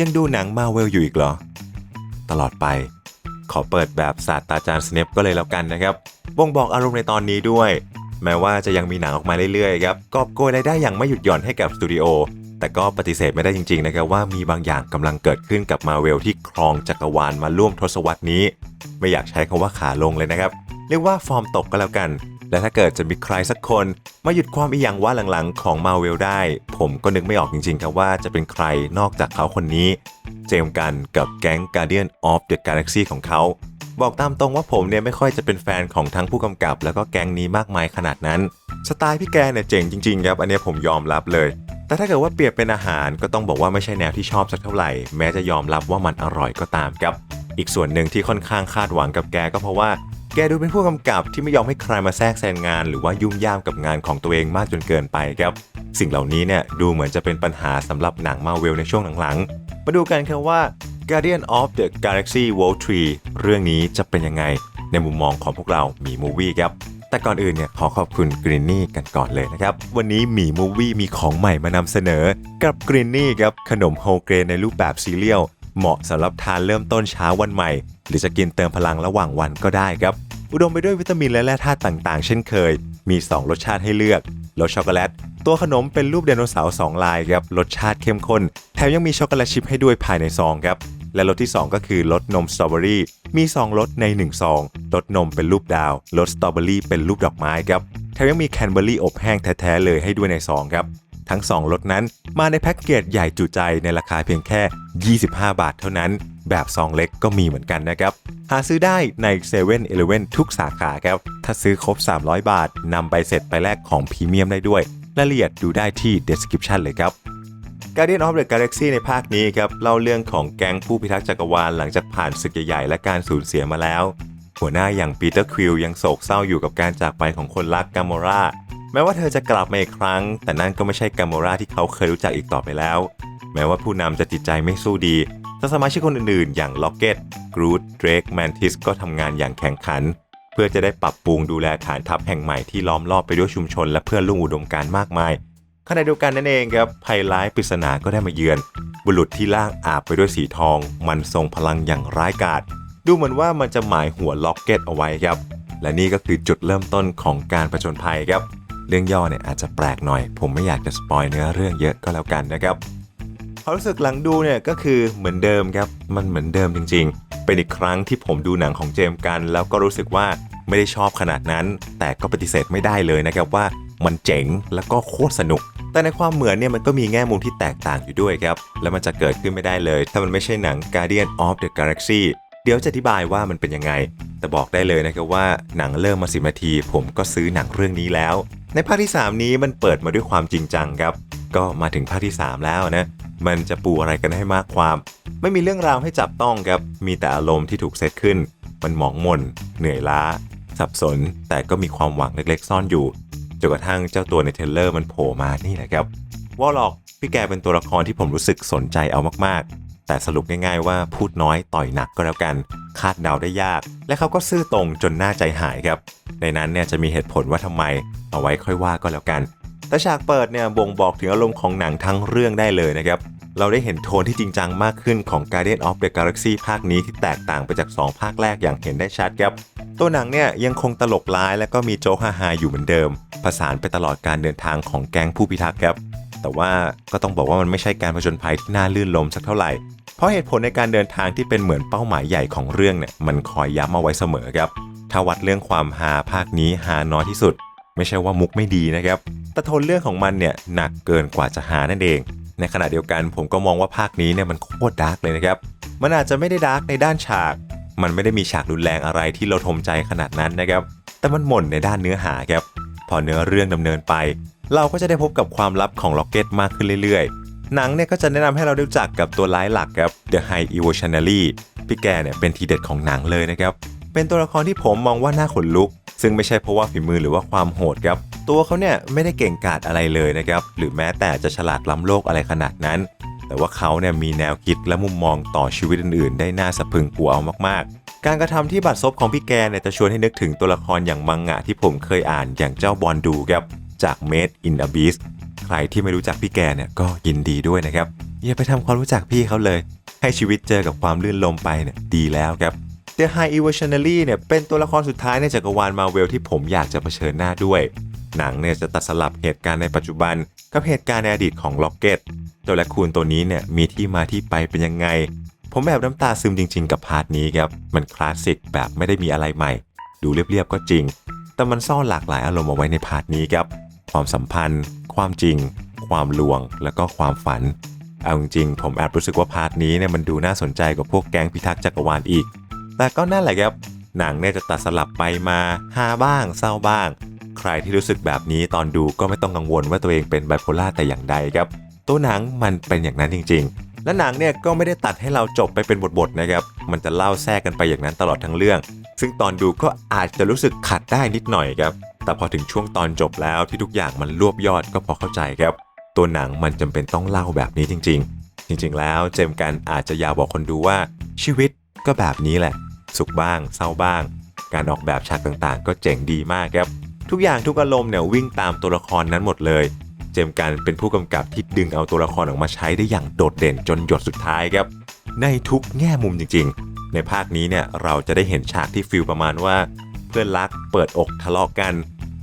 ยังดูหนังมาเวลอยู่อีกเหรอ ตลอดไป ขอเปิดแบบศาสตราจารย์สเนปก็เลยแล้วกันนะครับบ่งบอกอารมณ์ในตอนนี้ด้วย แม้ว่าจะยังมีหนังออกมาเรื่อยๆครับกอบโกยรายได้อย่างไม่หยุดหย่อนให้กับสตูดิโอแต่ก็ปฏิเสธไม่ได้จริงๆนะครับว่ามีบางอย่างกำลังเกิดขึ้นกับมาเวลที่ครองจักรวาลมาร่วมทศวรรษนี้ ไม่อยากใช้คำว่าขาลงเลยนะครับ เรียกว่าฟอร์มตกก็แล้วกัน และถ้าเกิดจะมีใครสักคนมาหยุดความอีหยังว่าหลังๆ ของมาเวลได้ ผมก็นึกไม่ออกจริงๆครับว่าจะเป็นใครนอกจากเขาคนนี้ เจมส์กันกับแก๊ง Guardian of the Galaxy ของเขา บอกตามตรงว่าผมเนี่ยไม่ค่อยจะเป็นแฟนของทั้งผู้กำกับ แล้วก็แก๊งนี้มากมายขนาดนั้น สไตล์พี่แกเนี่ยเจ๋งจริงๆครับอันนี้ผมยอมรับเลย แต่ถ้าเกิดว่าเปรียบเป็นอาหารก็ต้องบอกว่าไม่ใช่แนวที่ชอบสักเท่าไหร่ แม้จะยอมรับว่ามันอร่อยก็ตามครับอีกส่วนหนึ่งที่ค่อนข้างคาดหวังกับแกก็เพราะว่า แกดูเป็นผู้กำกับที่ไม่ยอมให้ใครมาแทรกแซงงาน หรือว่ายุ่งยามกับงานของตัวเองมากจนเกินไปครับ สิ่งเหล่านี้เนี่ยดูเหมือนจะเป็นปัญหาสำหรับหนังมาเวลในช่วงหลังๆ มาดูกันครับว่า Guardian of the Galaxy Vol 3เรื่องนี้จะเป็นยังไงในมุมมองของพวกเราหมีมูวี่ครับแต่ก่อนอื่นเนี่ยขอขอบคุณกรีนนี่กันก่อนเลยนะครับ วันนี้หมีมูวี่มีของใหม่มานำเสนอ กับกรีนนี่ครับขนมโฮเกรนในรูปแบบซีเรียลเหมาะสำหรับทานเริ่มต้นเช้าวันใหม่ หรือจะกินเติมพลังระหว่างวันก็ได้ครับ อุดมไปด้วยวิตามินและแร่ธาตุต่างๆ เช่นเคย มี 2 รสชาติให้เลือกรสช็อกโกแลตตัวขนมเป็นรูปไดโนเสาร์2ลายครับรสชาติเข้มข้นแถมยังมีช็อกโกแลตชิพให้ด้วยภายในซองครับและรสที่ 2 ก็คือรสนมสตรอเบอรี่มี 2รสใน1ซองรสนมเป็นรูปดาวรสสตรอเบอรี่เป็นรูปดอกไม้ครับแถมยังมีแคนเบอรี่อบแห้งแท้ๆเลยให้ด้วยในซองครับทั้ง 2รสนั้นมาในแพ็กเกจใหญ่จุใจในราคาเพียงแค่ 25 บาทเท่านั้น แบบซองเล็กก็มีเหมือนกันนะครับ หาซื้อได้ใน7 e เ e ่ e อทุกสาขาครับ ถ้าซื้อครบ 300 บาทนำใบเสร็จไปแลกของพรีเมียมได้ด้วย รายละเอียดดูได้ที่ description เลยครับ Guardian of the Galaxy ในภาคนี้ครับเล่าเรื่องของแก๊งผู้พิทักษ์จักรวาลหลังจากผ่านศึกใหญ่ๆและการสูญเสียมาแล้ว หัวหน้าอย่างปีเตอร์ควิลยังโศกเศร้าอยู่กับการจากไปของคนรักกามอราแม้ว่าเธอจะกลับมาอีกครั้ง แต่นั่นก็ไม่ใช่กามอราที่เขาเคยรู้จักอีกต่อไปแล้ว แม้ว่าผู้นำจะจิตใจไม่สู้ดี แต่สมาชิกคนอื่นๆ อย่างล็อกเก็ตกรูดเดรกแมนทิสก็ทำงานอย่างแข่งขัน เพื่อจะได้ปรับปรุงดูแลฐานทัพแห่งใหม่ที่ล้อมรอบไปด้วยชุมชน และเพื่อนร่วมอุดมการณ์มากมายขณะเดียวกันนั่นเองครับภัยร้ายปริศนาก็ได้มาเยือน บุรุษที่ล่างอาบไปด้วยสีทอง มันทรงพลังอย่างร้ายกาจดูเหมือนว่ามันจะหมายหัวล็อกเก็ตเอาไว้ครับ และนี่ก็คือจุดเริ่มต้นของการประชนภัยครับ เรื่องย่อเนี่ยอาจจะแปลกหน่อย ผมไม่อยากจะสปอยเนื้อเรื่องเยอะก็แล้วกันนะครับ ความรู้สึกหลังดูเนี่ยก็คือเหมือนเดิมครับมันเหมือนเดิมจริง ๆ เป็นอีกครั้งที่ผมดูหนังของเจมส์กัน แล้วก็รู้สึกว่าไม่ได้ชอบขนาดนั้น แต่ก็ปฏิเสธไม่ได้เลยนะครับว่ามันเจ๋งแล้วก็โคตรสนุก แต่ในความเหมือนเนี่ยมันก็มีแง่มุมที่แตกต่างอยู่ด้วยครับ และมันจะเกิดขึ้นไม่ได้เลย ถ้ามันไม่ใช่หนัง Guardian of the Galaxy เดี๋ยวจะอธิบายว่ามันเป็นยังไง แต่บอกได้เลยนะครับว่าหนังเริ่มมาสิบนาที ผมก็ซื้อหนังเรื่องนี้แล้ว ในภาคที่ 3 นี้มันเปิดมาด้วยความจริงจังครับ ก็มาถึงภาคที่ 3 แล้วนะ มันจะปูอะไรกันให้มากความ ไม่มีเรื่องราวให้จับต้องครับ มีแต่อารมณ์ที่ถูกเซตขึ้น มันหมองมน เหนื่อยล้า สับสน แต่ก็มีความหวังเล็กๆ ซ่อนอยู่จนกระทั่งเจ้าตัวในเทเลอร์มันโผล่มานี่แหละครับวอลล็อกพี่แกเป็นตัวละครที่ผมรู้สึกสนใจเอามากๆ แต่สรุปง่ายๆว่าพูดน้อยต่อยหนักก็แล้วกัน คาดเดาได้ยาก และเขาก็ซื่อตรงจนน่าใจหายครับ ในนั้นเนี่ยจะมีเหตุผลว่าทำไม เอาไว้ค่อยว่าก็แล้วกัน แต่ฉากเปิดเนี่ยบ่งบอกถึงอารมณ์ของหนังทั้งเรื่องได้เลยนะครับ เราได้เห็นโทนที่จริงจังมากขึ้นของ Guardian of the Galaxy ภาคนี้ที่แตกต่างไปจาก 2 ภาคแรกอย่างเห็นได้ชัดครับ ตัวหนังเนี่ยยังคงตลกร้ายและก็มีโจ๊กฮาๆอยู่เหมือนเดิม ผสานไปตลอดการเดินทางของแก๊งผู้พิทักษ์ครับ แต่ว่าก็ต้องบอกว่ามันไม่ใช่การผจญภัยที่น่าลื่นลมสักเท่าไหร่ เพราะเหตุผลในการเดินทางที่เป็นเหมือนเป้าหมายใหญ่ของเรื่องเนี่ยมันคอยย้ำเอาไว้เสมอครับ ถ้าวัดเรื่องความฮาภาคนี้ฮาน้อยที่สุด ไม่ใช่ว่ามุกไม่ดีนะครับ แต่โทนเรื่องของมันเนี่ยหนักเกินกว่าจะหานั่นเอง ในขณะเดียวกันผมก็มองว่าภาคนี้เนี่ยมันโคตรดาร์กเลยนะครับ มันอาจจะไม่ได้ดาร์กในด้านฉาก มันไม่ได้มีฉากรุนแรงอะไรที่เราทมใจขนาดนั้นนะครับ แต่มันหม่นในด้านเนื้อหาครับ พอเนื้อเรื่องดำเนินไป เราก็จะได้พบกับความลับของล็อกเก็ตมากขึ้นเรื่อยๆ หนังเนี่ยก็จะแนะนำให้เราได้รู้จักกับตัวร้ายหลักครับ The High Evolutionary พี่แกเนี่ยเป็นทีเด็ดของหนังเลยนะครับ เป็นตัวละครที่ผมมองว่าน่าขนลุก ซึ่งไม่ใช่เพราะว่าฝีมือหรือว่าความโหดครับตัวเขาเนี่ยไม่ได้เก่งกาจอะไรเลยนะครับหรือแม้แต่จะฉลาดล้ำโลกอะไรขนาดนั้น แต่ว่าเขาเนี่ยมีแนวคิดและมุมมองต่อชีวิตอื่นๆ ได้น่าสะพึงกลัวเอามากๆการกระทำที่บัดซบของพี่แกเนี่ยจะชวนให้นึกถึงตัวละครอย่างมังงะที่ผมเคยอ่านอย่างเจ้าบอลดูครับจาก Made in Abyss ใครที่ไม่รู้จักพี่แกเนี่ยก็ยินดีด้วยนะครับอย่าไปทำความรู้จักพี่เขาเลย ให้ชีวิตเจอกับความลื่นลมไปเนี่ยดีแล้วครับ The High Evolutionary เนี่ยเป็นตัวละครสุดท้ายในจักรวาลมาเวลที่ผมอยากจะเผชิญหน้าด้วย หนังเนี่ยจะตัดสลับเหตุการณ์ในปัจจุบัน กับเหตุการณ์ในอดีตของล็อกเก็ตตัวละครตัวนี้เนี่ยมีที่มาที่ไปเป็นยังไง ผมแบบน้ำตาซึมจริง ๆ กับพาร์ทนี้ครับมันคลาสสิกแบบไม่ได้มีอะไรใหม่ ดูเรียบๆก็จริง แต่มันซ่อนหลากหลายอารมณ์เอาไว้ในพาร์ทนี้ครับความสัมพันธ์ ความจริง ความลวง แล้วก็ความฝันเอาจริงๆผมแอบรู้สึกว่าพาร์ทนี้เนี่ยมันดูน่าสนใจกว่าพวกแก๊งพิทักษ์จักรวาลอีก แต่ก็นั่นแหละครับ หนังเนี่ยจะตัดสลับไปมาฮาบ้าง เศร้าบ้าง ใครที่รู้สึกแบบนี้ตอนดูก็ไม่ต้องกังวลว่าตัวเองเป็นไบโพล่าแต่อย่างใดครับ ตัวหนังมันเป็นอย่างนั้นจริง ๆ และหนังเนี่ยก็ไม่ได้ตัดให้เราจบไปเป็นบทๆนะครับ มันจะเล่าแทรกกันไปอย่างนั้นตลอดทั้งเรื่อง ซึ่งตอนดูก็อาจจะรู้สึกขัดได้นิดหน่อยครับ แต่พอถึงช่วงตอนจบแล้วที่ทุกอย่างมันรวบยอดก็พอเข้าใจครับ ตัวหนังมันจำเป็นต้องเล่าแบบนี้จริง ๆ จริง ๆ แล้วเจมส์กันอาจจะอยากบอกคนดูว่าชีวิตก็แบบนี้แหละ สุขบ้าง เศร้าบ้าง การออกแบบฉากต่างๆ ก็เจ๋งดีมากครับ ทุกอย่างทุกอารมณ์เนี่ยวิ่งตามตัวละครนั้นหมดเลย เจมกันเป็นผู้กำกับที่ดึงเอาตัวละครออกมาใช้ได้อย่างโดดเด่นจนหยดสุดท้ายครับ ในทุกแง่มุมจริง ๆ ในภาคนี้เนี่ยเราจะได้เห็นฉากที่ฟิลประมาณว่า เพื่อนรักเปิดอกทะเลาะกัน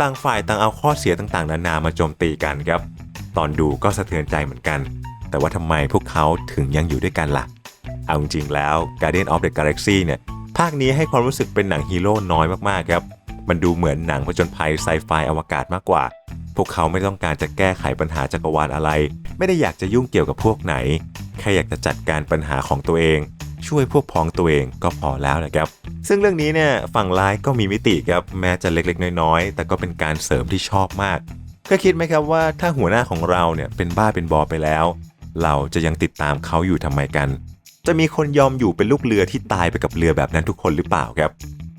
ต่างฝ่ายต่างเอาข้อเสียต่างๆ นานามาโจมตีกันครับ ตอนดูก็สะเทือนใจเหมือนกัน แต่ว่าทำไมพวกเขาถึงยังอยู่ด้วยกันล่ะเอาจริงๆแล้ว Guardian of the Galaxy เนี่ยาคนี้ให้ความรู้สึกเป็นหนังฮีโร่น้อยมากๆครับ มันดูเหมือนหนังผจญภัยไซไฟอวกาศมากกว่า พวกเขาไม่ต้องการจะแก้ไขปัญหาจักรวาลอะไร ไม่ได้อยากจะยุ่งเกี่ยวกับพวกไหน แค่อยากจะจัดการปัญหาของตัวเอง ช่วยพวกพ้องตัวเองก็พอแล้วแหละครับ ซึ่งเรื่องนี้เนี่ยฝั่งร้ายก็มีมิติครับ แม้จะเล็กๆ น้อยๆ แต่ก็เป็นการเสริมที่ชอบมากก็คิดไหมครับว่าถ้าหัวหน้าของเราเนี่ยเป็นบ้าเป็นบอไปแล้ว เราจะยังติดตามเขาอยู่ทำไมกัน จะมีคนยอมอยู่เป็นลูกเรือที่ตายไปกับเรือแบบนั้นทุกคนหรือเปล่าครับ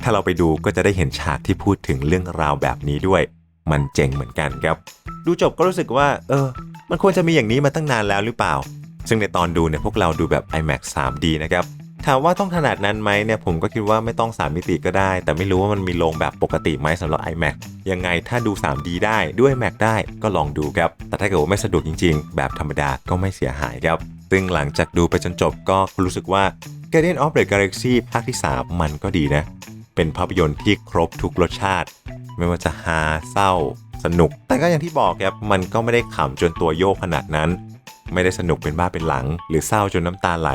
ถ้าเราไปดูก็จะได้เห็นฉากที่พูดถึงเรื่องราวแบบนี้ด้วย มันเจ๋งเหมือนกันครับ ดูจบก็รู้สึกว่า เออ มันควรจะมีอย่างนี้มาตั้งนานแล้วหรือเปล่า ซึ่งในตอนดูเนี่ยพวกเราดูแบบ IMAX 3D นะครับถามว่าต้องขนาดนั้นไหมเนี่ยผมก็คิดว่าไม่ต้อง 3 มิติก็ได้ แต่ไม่รู้ว่ามันมีโรงแบบปกติไหมสำหรับ iMac ยังไงถ้าดู 3D ได้ด้วย Mac ได้ก็ลองดูครับ แต่ถ้าเกิดว่าไม่สะดวกจริง ๆ แบบธรรมดาก็ไม่เสียหายครับ ซึ่งหลังจากดูไปจนจบก็รู้สึกว่า Guardian of the Galaxy ภาคที่ 3 มันก็ดีนะ เป็นภาพยนตร์ที่ครบทุกรสชาติ ไม่ว่าจะฮาเศร้า สนุก แต่ก็อย่างที่บอกครับมันก็ไม่ได้ขำจนตัวโยกขนาดนั้น ไม่ได้สนุกเป็นบ้าเป็นหลัง หรือเศร้าจนน้ำตาไหล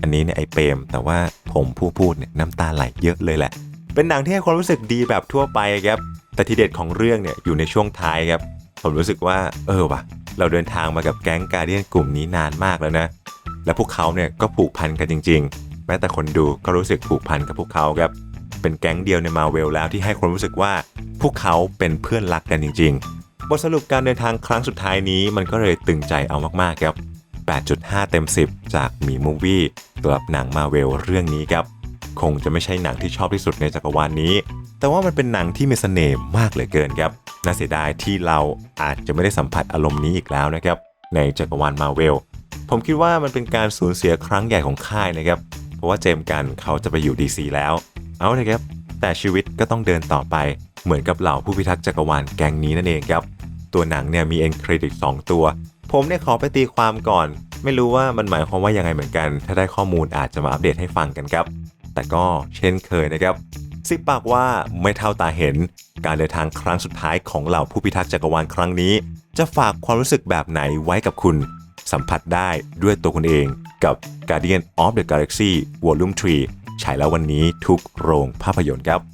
อันนี้เนี่ยไอเปมแต่ว่าผมผู้พูดเนี่ยน้ำตาไหลเยอะเลยแหละ เป็นหนังที่ให้ความรู้สึกดีแบบทั่วไปครับแต่ทีเด็ดของเรื่องเนี่ยอยู่ในช่วงท้ายครับผมรู้สึกว่าเออว่ะ เราเดินทางมากับแก๊งการเดียนกลุ่มนี้นานมากแล้วนะ และพวกเขาเนี่ยก็ผูกพันกันจริง ๆ แม้แต่คนดูก็รู้สึกผูกพันกับพวกเขาครับ เป็นแก๊งเดียวในมาเวลแล้วที่ให้ความรู้สึกว่า พวกเขาเป็นเพื่อนรักกันจริง ๆ บทสรุปการเดินทางครั้งสุดท้ายนี้มันก็เลยตึงใจเอามากๆครับ 8.5 เต็ม 10 จากมีมูวี่ตัวรับหนังมาเวลเรื่องนี้ครับ คงจะไม่ใช่หนังที่ชอบที่สุดในจักรวาลนี้ แต่ว่ามันเป็นหนังที่มีเสน่ห์มากเหลือเกินครับ น่าเสียดายที่เราอาจจะไม่ได้สัมผัสอารมณ์นี้อีกแล้วนะครับ ในจักรวาลมาเวล ผมคิดว่ามันเป็นการสูญเสียครั้งใหญ่ของค่ายนะครับ เพราะว่าเจมส์กันเขาจะไปอยู่ DC แล้ว เอาเลยครับ แต่ชีวิตก็ต้องเดินต่อไป เหมือนกับเหล่าผู้พิทักษ์จักรวาลแก๊งนี้นั่นเองครับ ตัวหนังเนี่ยมีเอ็นเครดิต2ตัว ผมเนี่ยขอไปตีความก่อน ไม่รู้ว่ามันหมายความว่ายังไงเหมือนกัน ถ้าได้ข้อมูลอาจจะมาอัปเดตให้ฟังกันครับ แต่ก็เช่นเคยนะครับ สิบปากว่าไม่เท่าตาเห็น การเดินทางครั้งสุดท้ายของเหล่าผู้พิทักษ์จักรวาลครั้งนี้ จะฝากความรู้สึกแบบไหนไว้กับคุณสัมผัสได้ด้วยตัวคุณเองกับ Guardian of the Galaxy Volume 3 ฉายแล้ววันนี้ทุกโรงภาพยนตร์ครับ